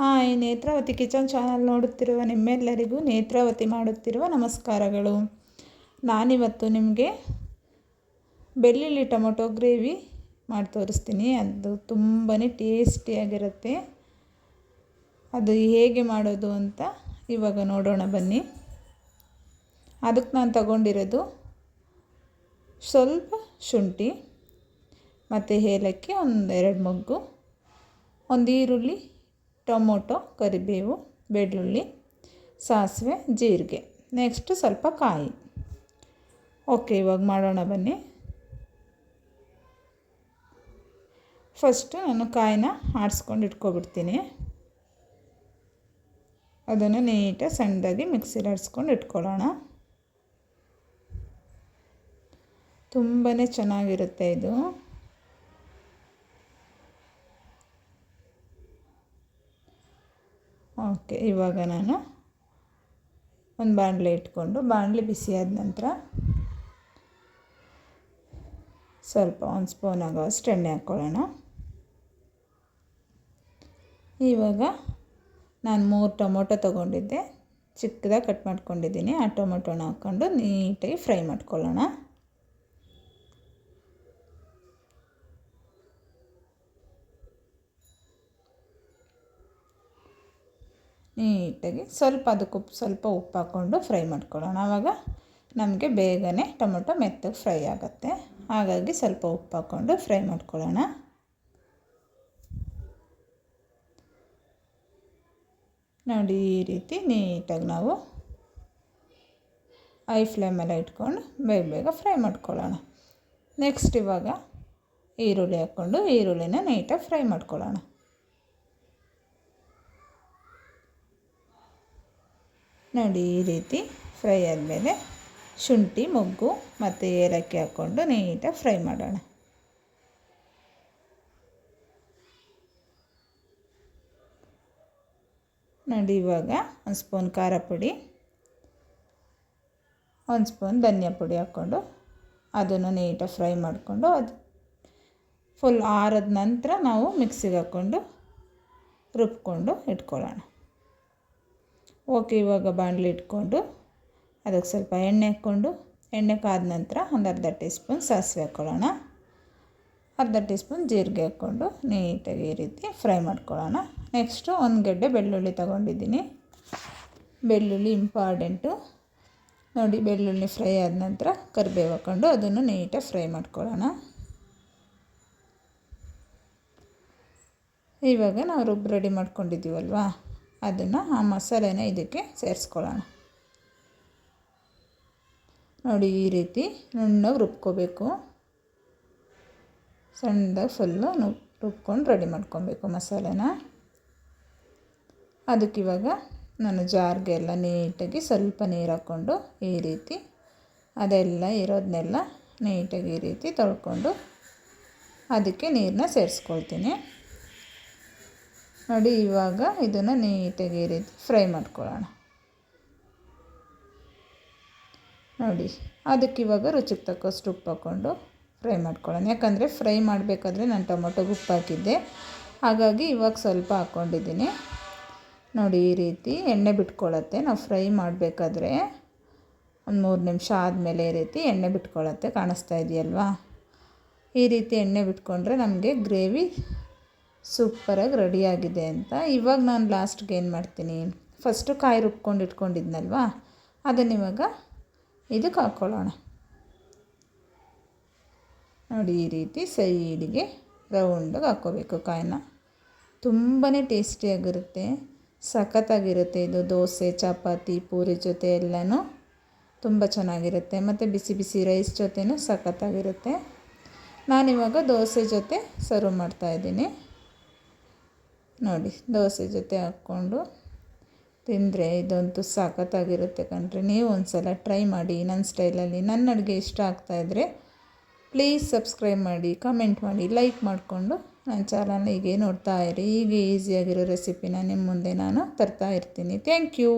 Hi Netravati kitchen channel ನೋಡುತ್ತಿರುವ ನಿಮ್ಮೆಲ್ಲರಿಗೂ ನೇತ್ರಾವತಿ ಮಾಡುತ್ತಿರುವ ನಮಸ್ಕಾರಗಳು. ನಾನಿವತ್ತು ನಿಮಗೆ ಬೆಳ್ಳುಳ್ಳಿ ಟೊಮೊಟೊ ಗ್ರೇವಿ ಮಾಡಿ ತೋರಿಸ್ತೀನಿ. ಅದು ತುಂಬಾ ಟೇಸ್ಟಿಯಾಗಿರುತ್ತೆ ಅದು ಹೇಗೆ ಮಾಡೋದು ಅಂತ ಇವಾಗ ನೋಡೋಣ ಬನ್ನಿ. ಅದಕ್ಕೆ ನಾನು ತಗೊಂಡಿರೋದು ಸ್ವಲ್ಪ ಶುಂಠಿ, ಮತ್ತು ಏಲಕ್ಕಿ ಒಂದು ಎರಡು ಮೊಗ್ಗು, ಒಂದು ಈರುಳ್ಳಿ ಟೊಮೊಟೊ, ಕರಿಬೇವು, ಬೆಳ್ಳುಳ್ಳಿ, ಸಾಸಿವೆ, ಜೀರಿಗೆ. ನೆಕ್ಸ್ಟು ಸ್ವಲ್ಪ ಕಾಯಿ. ಓಕೆ ಇವಾಗ ಮಾಡೋಣ ಬನ್ನಿ. ಫಸ್ಟು ನಾನು ಕಾಯಿನ ಆಡಿಸ್ಕೊಂಡು ಇಟ್ಕೊಬಿಡ್ತೀನಿ. ಅದನ್ನು ನೀಟಾಗಿ ಸಣ್ಣದಾಗಿ ಮಿಕ್ಸಿಲಿ ಆಡಿಸ್ಕೊಂಡು ಇಟ್ಕೊಳ್ಳೋಣ. ತುಂಬಾ ಚೆನ್ನಾಗಿರುತ್ತೆ ಇದು. ಓಕೆ, ಇವಾಗ ನಾನು ಒಂದು ಬಾಣಲೆ ಇಟ್ಕೊಂಡು, ಬಾಣಲೆ ಬಿಸಿಯಾದ ನಂತರ ಸ್ವಲ್ಪ ಒಂದು ಸ್ಪೂನ್ ಆಗೋವಷ್ಟು ಎಣ್ಣೆ ಹಾಕ್ಕೊಳ್ಳೋಣ. ಇವಾಗ ನಾನು ಮೂರು ಟೊಮೊಟೊ ತೊಗೊಂಡಿದ್ದೆ, ಚಿಕ್ಕದಾಗಿ ಕಟ್ ಮಾಡ್ಕೊಂಡಿದ್ದೀನಿ, ಆ ಟೊಮೊಟೊನ ಹಾಕ್ಕೊಂಡು ನೀಟಾಗಿ ಫ್ರೈ ಮಾಡ್ಕೊಳ್ಳೋಣ. ನೀಟಾಗಿ ಸ್ವಲ್ಪ ಅದಕ್ಕೆ ಉಪ್ಪು, ಸ್ವಲ್ಪ ಉಪ್ಪು ಹಾಕ್ಕೊಂಡು ಫ್ರೈ ಮಾಡ್ಕೊಳ್ಳೋಣ. ಆವಾಗ ನಮಗೆ ಬೇಗನೆ ಟೊಮೊಟೊ ಮೆತ್ತಗೆ ಫ್ರೈ ಆಗುತ್ತೆ. ಹಾಗಾಗಿ ಸ್ವಲ್ಪ ಉಪ್ಪು ಹಾಕ್ಕೊಂಡು ಫ್ರೈ ಮಾಡ್ಕೊಳ್ಳೋಣ. ನೋಡಿ, ಈ ರೀತಿ ನೀಟಾಗಿ ನಾವು ಐ ಫ್ಲೇಮೆಲ್ಲ ಇಟ್ಕೊಂಡು ಬೇಗ ಬೇಗ ಫ್ರೈ ಮಾಡ್ಕೊಳ್ಳೋಣ. ನೆಕ್ಸ್ಟ್ ಇವಾಗ ಈರುಳ್ಳಿ ಹಾಕ್ಕೊಂಡು ಈರುಳ್ಳಿನ ನೀಟಾಗಿ ಫ್ರೈ ಮಾಡ್ಕೊಳ್ಳೋಣ. ನೋಡಿ ಈ ರೀತಿ ಫ್ರೈ ಆದಮೇಲೆ ಶುಂಠಿ, ಮೊಗ್ಗು ಮತ್ತು ಏಲಕ್ಕಿ ಹಾಕ್ಕೊಂಡು ನೀಟಾಗಿ ಫ್ರೈ ಮಾಡೋಣ. ನೋಡಿ ಇವಾಗ ಒಂದು ಸ್ಪೂನ್ ಖಾರ ಪುಡಿ, ಒಂದು ಸ್ಪೂನ್ ಧನಿಯಾ ಪುಡಿ ಹಾಕ್ಕೊಂಡು ಅದನ್ನು ನೀಟಾಗಿ ಫ್ರೈ ಮಾಡಿಕೊಂಡು ಅದು ಫುಲ್ ಆರದ ನಂತರ ನಾವು ಮಿಕ್ಸಿಗೆ ಹಾಕ್ಕೊಂಡು ರುಬ್ಕೊಂಡು ಇಟ್ಕೊಳ್ಳೋಣ. ಓಕೆ, ಇವಾಗ ಬಾಣಲಿ ಇಟ್ಕೊಂಡು ಅದಕ್ಕೆ ಸ್ವಲ್ಪ ಎಣ್ಣೆ ಹಾಕ್ಕೊಂಡು ಎಣ್ಣೆ ಕಾದ ನಂತರ ಒಂದು ಅರ್ಧ ಟೀ ಸ್ಪೂನ್ ಸಾಸಿವೆ ಹಾಕ್ಕೊಳ್ಳೋಣ ಅರ್ಧ ಟೀ ಸ್ಪೂನ್ ಜೀರಿಗೆ ಹಾಕ್ಕೊಂಡು ನೀಟಾಗಿ ಈ ರೀತಿ ಫ್ರೈ ಮಾಡ್ಕೊಳ್ಳೋಣ. ನೆಕ್ಸ್ಟು ಒಂದು ಗೆಡ್ಡೆ ಬೆಳ್ಳುಳ್ಳಿ ತೊಗೊಂಡಿದ್ದೀನಿ. ಬೆಳ್ಳುಳ್ಳಿ ಇಂಪಾರ್ಟೆಂಟು. ನೋಡಿ, ಬೆಳ್ಳುಳ್ಳಿ ಫ್ರೈ ಆದ ನಂತರ ಕರಿಬೇವು ಹಾಕ್ಕೊಂಡು ಅದನ್ನು ನೀಟಾಗಿ ಫ್ರೈ ಮಾಡ್ಕೊಳ್ಳೋಣ. ಇವಾಗ ನಾವು ರುಬ್ಬು ರೆಡಿ ಮಾಡ್ಕೊಂಡಿದ್ದೀವಲ್ವಾ? ಅದನ್ನು ಆ ಮಸಾಲೆನ ಇದಕ್ಕೆ ಸೇರಿಸ್ಕೊಳ್ಳೋಣ. ನೋಡಿ, ಈ ರೀತಿ ನುಣ್ಣಗೆ ರುಬ್ಕೋಬೇಕು. ಸಣ್ಣದಾಗಿ ಫುಲ್ಲು ರುಬ್ಕೊಂಡು ರೆಡಿ ಮಾಡ್ಕೊಬೇಕು ಮಸಾಲೆನ. ಅದಕ್ಕಿವಾಗ ನಾನು ಜಾರ್ಗೆ ಎಲ್ಲ ನೀಟಾಗಿ ಸ್ವಲ್ಪ ನೀರು ಹಾಕ್ಕೊಂಡು ಈ ರೀತಿ ಅದೆಲ್ಲ ಇರೋದನ್ನೆಲ್ಲ ನೀಟಾಗಿ ಈ ರೀತಿ ತೊಳ್ಕೊಂಡು ಅದಕ್ಕೆ ನೀರನ್ನ ಸೇರಿಸ್ಕೊಳ್ತೀನಿ. ನೋಡಿ, ಇವಾಗ ಇದನ್ನು ನೀಟಾಗಿ ರೀತಿ ಫ್ರೈ ಮಾಡ್ಕೊಳ್ಳೋಣ. ನೋಡಿ, ಅದಕ್ಕೆ ಇವಾಗ ರುಚಿಗೆ ತಕ್ಕಷ್ಟು ಉಪ್ಪು ಹಾಕ್ಕೊಂಡು ಫ್ರೈ ಮಾಡ್ಕೊಳ್ಳೋಣ. ಯಾಕಂದರೆ ಫ್ರೈ ಮಾಡಬೇಕಾದ್ರೆ ನಾನು ಟೊಮೊಟೊಗೆ ಉಪ್ಪು ಹಾಕಿದ್ದೆ. ಹಾಗಾಗಿ ಇವಾಗ ಸ್ವಲ್ಪ ಹಾಕ್ಕೊಂಡಿದ್ದೀನಿ. ನೋಡಿ, ಈ ರೀತಿ ಎಣ್ಣೆ ಬಿಟ್ಕೊಳ್ಳುತ್ತೆ. ನಾವು ಫ್ರೈ ಮಾಡಬೇಕಾದ್ರೆ ಒಂದು ಮೂರು ನಿಮಿಷ ಆದಮೇಲೆ ಈ ರೀತಿ ಎಣ್ಣೆ ಬಿಟ್ಕೊಳ್ಳುತ್ತೆ. ಕಾಣಿಸ್ತಾ ಇದೆಯಲ್ವಾ? ಈ ರೀತಿ ಎಣ್ಣೆ ಬಿಟ್ಕೊಂಡ್ರೆ ನಮಗೆ ಗ್ರೇವಿ ಸೂಪರಾಗಿ ರೆಡಿಯಾಗಿದೆ ಅಂತ. ಇವಾಗ ನಾನು ಲಾಸ್ಟ್ಗೆ ಏನು ಮಾಡ್ತೀನಿ? ಫಸ್ಟು ಕಾಯಿ ರುಬ್ಕೊಂಡು ಇಟ್ಕೊಂಡಿದ್ನಲ್ವಾ? ಅದನ್ನು ಇವಾಗ ಇದಕ್ಕೆ ಹಾಕ್ಕೊಳ್ಳೋಣ ನೋಡಿ, ಈ ರೀತಿ ಸೈಡಿಗೆ ರೌಂಡಾಗಿ ಹಾಕ್ಕೋಬೇಕು ಕಾಯಿನ. ತುಂಬಾ ಟೇಸ್ಟಿಯಾಗಿರುತ್ತೆ. ಸಖತ್ತಾಗಿರುತ್ತೆ ಇದು. ದೋಸೆ, ಚಪಾತಿ, ಪೂರಿ ಜೊತೆ ಎಲ್ಲನೂ ತುಂಬ ಚೆನ್ನಾಗಿರುತ್ತೆ. ಮತ್ತು ಬಿಸಿ ಬಿಸಿ ರೈಸ್ ಜೊತೆನೂ ಸಖತ್ತಾಗಿರುತ್ತೆ. ನಾನಿವಾಗ ದೋಸೆ ಜೊತೆ ಸರ್ವ್ ಮಾಡ್ತಾಯಿದ್ದೀನಿ ನೋಡಿ, ದೋಸೆ ಜೊತೆ ಹಾಕ್ಕೊಂಡು ತಿಂದರೆ ಇದಂತೂ ಸಖತ್ತಾಗಿರುತ್ತೆ ಕಣ್ರಿ. ನೀವು ಒಂದು ಸಲ ಟ್ರೈ ಮಾಡಿ ನನ್ನ ಸ್ಟೈಲಲ್ಲಿ. ನನ್ನ ಅಡುಗೆ ಇಷ್ಟ ಆಗ್ತಾಯಿದ್ರೆ ಪ್ಲೀಸ್ ಸಬ್ಸ್ಕ್ರೈಬ್ ಮಾಡಿ ಕಮೆಂಟ್ ಮಾಡಿ ಲೈಕ್ ಮಾಡಿಕೊಂಡು ನನ್ನ ಚಾನಲ್ನ ಹೀಗೆ ನೋಡ್ತಾ ಇರಿ. ಹೀಗೆ ಈಸಿಯಾಗಿರೋ ರೆಸಿಪಿನ ನಿಮ್ಮ ಮುಂದೆ ನಾನು ತರ್ತಾ ಇರ್ತೀನಿ. Thank you